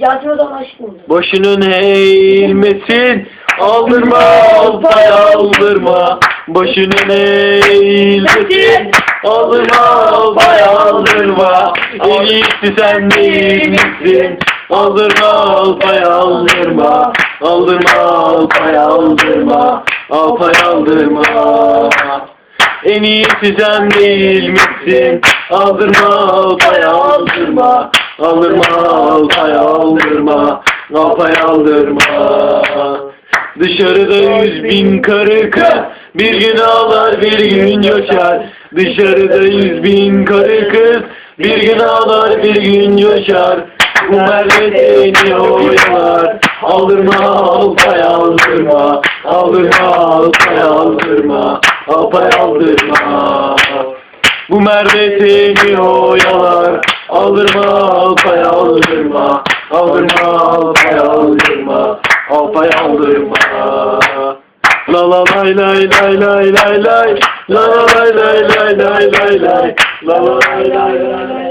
Zaman aşık mı? Başının eğilmesin. Aldırma alpay aldırma. Başının eğilmesin. Aldırma alpay aldırma. En iyisi sen değil misin Aldırma alpay aldırma. Aldırma alpay aldırma. Alpay aldırma. En iyisi sen değil misin? Aldırma alpay aldırma Aldırma alpay aldırma Alpay aldırma. Dışarıda yüz bin karı kız Bir gün ağlar bir gün coşar. Dışarıda yüz bin karı kız Bir gün ağlar bir gün coşar. Bu merve seni oyalar Aldırma alpay aldırma. Aldırma alpay aldırma. Alpay aldırma. Bu merve seni oyalar Aldırma alpay aldırma Aldırma alpay aldırma Alpay aldırma La la lay lay lay lay lay lay La la lay lay lay lay lay lay La la lay lay lay lay